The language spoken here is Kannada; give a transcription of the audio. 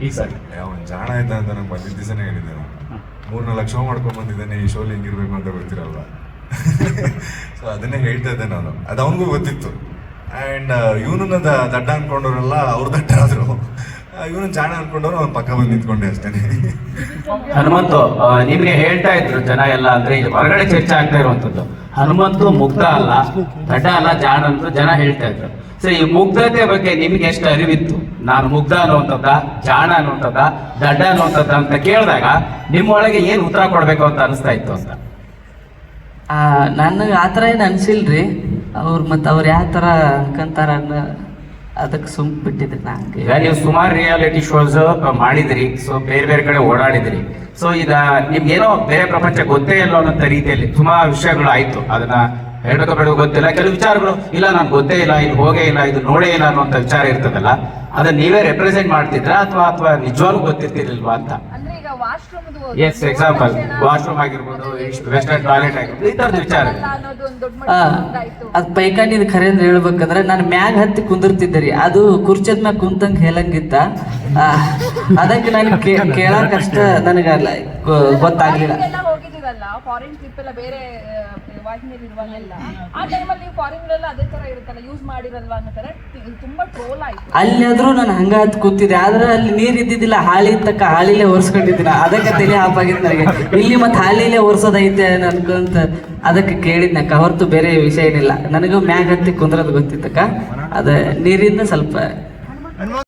ಈ ಸರಿ. ಅವನು ಜಾಣ ಆಯ್ತಾ ಅಂತ ನಂಗೆ ಬಂದಿದ್ದ ದಿವಸನೇ ಹೇಳಿದ್ದೆ ನಾನು ಮೂರ್ನಾಲ್ಕು ಶೋ ಮಾಡ್ಕೊಂಡ್ ಬಂದಿದ್ದಾನೆ ಈ ಶೋಲಿ ಹೆಂಗಿರ್ಬೇಕು ಅಂತ ಗೊತ್ತಿರಲ್ಲ ಸೊ ಅದನ್ನೇ ಹೇಳ್ತಾ ಇದ್ದೆ ನಾನು. ಅದು ಅವನಿಗೂ ಗೊತ್ತಿತ್ತು. ಆ್ಯಂಡ್ ಇವನನ್ನ ದಡ್ಡ ಅನ್ಕೊಂಡವ್ರೆಲ್ಲ ಅವ್ರು ದಡ್ಡ ಆದ್ರು. ಇವನು ಜಾಣ ಅನ್ಕೊಂಡವ್ರು ಅವ್ನ ಪಕ್ಕ ಬಂದು ನಿಂತ್ಕೊಂಡೆ ಅಷ್ಟೇ. ಹನುಮಂತು ಆ, ನಿಮ್ಗೆ ಹೇಳ್ತಾ ಇದ್ರು ಜನ ಎಲ್ಲ ಅಂದ್ರೆ ಇದು ಹೊರಗಡೆ ಚರ್ಚೆ ಆಗ್ತಾ ಇರುವಂತದ್ದು ಹನುಮಂತು ಮುಗ್ಧ ಅಲ್ಲ ದಡ್ಡ ಅಲ್ಲ ಜಾಣ ಅಂತ ಜನ ಹೇಳ್ತಾ ಇದ್ರು. ಸರಿ ಈ ಮುಗ್ಧತೆ ಬಗ್ಗೆ ನಿಮ್ಗೆ ಎಷ್ಟು ಅರಿವಿತ್ತು? ನಾನು ಮುಗ್ಧ ಅನ್ನುವಂಥದ್ದ ಜಾಣ ಅನ್ನುವಂಥದ್ದ ದಡ್ಡ ಅನ್ನುವಂಥದ್ದ ಅಂತ ಕೇಳಿದಾಗ ನಿಮ್ಮೊಳಗೆ ಏನ್ ಉತ್ತರ ಕೊಡ್ಬೇಕು ಅಂತ ಅನಿಸ್ತಾ ಇತ್ತು ಅಂತ? ನನಗೆ ಆ ಥರ ಏನು ಅನ್ಸಿಲ್ರಿ. ಅವ್ರು ಮತ್ತು ಅವ್ರು ಯಾವ ಥರ ಅನ್ಕೊಂತಾರ ಅನ್ನೋ ಅದಕ್ಕೆ ಸುಮ್ ಬಿಟ್ಟಿದ್ರಿ ನಂಗೆ ಈಗ ನೀವು ಸುಮಾರು ರಿಯಾಲಿಟಿ ಶೋಸ್ ಮಾಡಿದ್ರಿ ಸೊ ಬೇರೆ ಬೇರೆ ಕಡೆ ಓಡಾಡಿದ್ರಿ. ಸೊ ಇದ ನಿಮ್ಗೇನೋ ಬೇರೆ ಪ್ರಪಂಚ ಗೊತ್ತೇ ಇಲ್ಲ ಅನ್ನೋ ರೀತಿಯಲ್ಲಿ ಸುಮಾರು ವಿಷಯಗಳು ಆಯ್ತು. ಅದನ್ನ ಹೇಳ್ಬೇಕೋ ಬೇಡ ಗೊತ್ತಿಲ್ಲ. ಕೆಲವು ವಿಚಾರಗಳು ಇಲ್ಲ ನಾನು ಗೊತ್ತೇ ಇಲ್ಲ ಇದು ಹೋಗೇ ಇಲ್ಲ ಇದು ನೋಡೇ ಇಲ್ಲ ಅನ್ನುವಂತ ವಿಚಾರ ಇರ್ತದಲ್ಲ ಅದನ್ನ ನೀವೇ ರೆಪ್ರೆಸೆಂಟ್ ಮಾಡ್ತಿದ್ರಾ ಅಥವಾ ಅಥವಾ ನಿಜವಾಗ್ಲೂ ಗೊತ್ತಿರ್ತಿರ್ಲಿಲ್ವಾ ಅಂತ? ಈಗ ಎಸ್ ಎಕ್ಸಾಂಪಲ್ ವಾಶ್ರೂಮ್ ಆಗಿರ್ಬೋದು ವೆಸ್ಟರ್ನ್ ಟಾಯ್ಲೆಟ್ ಆಗಿರ್ಬೋದು ಈ ಥರದ ವಿಚಾರ. ಅದು ಪೈಕಾನಿದ್ ಖರೆ ಅಂದ್ರೆ ಹೇಳ್ಬೇಕಂದ್ರೆ ನಾನು ಮ್ಯಾಗ ಹತ್ತಿ ಕುಂದಿರ್ತಿದ್ದೆ ರೀ. ಅದು ಕುರ್ಚದ ಮ್ಯಾಗ ಕುಂತಂಗೆ ಹೇಳಂಗಿತ್ತ. ಅದಕ್ಕೆ ನಾನು ಕೇಳಕ್ ಅಷ್ಟ ನನಗೆ ಗೊತ್ತಾಗ್ಲಿಲ್ಲ. ಹೋಗಿದ್ದೀರಲ್ಲ ಫಾರಿನ್ ಟ್ರಿಪ್ ಎಲ್ಲ ಬೇರೆ ವಾಹಿನಿಯಲ್ಲಿ ಇರುವಾಗೆಲ್ಲ ಆ ಟೈಮಲ್ಲಿ ನೀವು ಫಾರಿನ್ ಎಲ್ಲ ಅದೇ ತರ ಇರುತ್ತಲ್ಲ ಯೂಸ್ ಮಾಡಿರಲ್ವಾ ಅನ್ನೋ ತರ ತುಂಬಾ ಟ್ರೋಲ್ ಆಯ್ತು. ಅಲ್ಲಿ ಆದ್ರೂ ನಾನು ಹಂಗ ಹತ್ ಕೂತಿದ್ದೆ ಆದ್ರೆ ಅಲ್ಲಿ ನೀರ್ ಇದ್ದಿದ್ದಿಲ್ಲ ಹಾಳಿ ತಕ್ಕ ಹಾಳಿಲೇ ಒರ್ಸ್ಕೊಂಡಿದ್ದೀನಿ. ಅದಕ್ಕೆ ತಲೆ ಹಾಪಾಗಿತ್ತು ನನಗೆ. ಇಲ್ಲಿ ಮತ್ತೆ ಹಾಳಿಲೇ ಒರ್ಸೋದೈತೆ ಅನ್ಕೊಂತ ಅದಕ್ಕೆ ಕೇಳಿದ್ನ ಹೊರತು ಬೇರೆ ವಿಷಯ ಏನಿಲ್ಲ. ನನಗೂ ಮ್ಯಾಗ ಹತ್ತಿ ಕುಂದ್ರದ್ ಗೊತ್ತಿತ್ತಕ್ಕ. ಅದ ನೀರಿಂದ ಸ್ವಲ್ಪ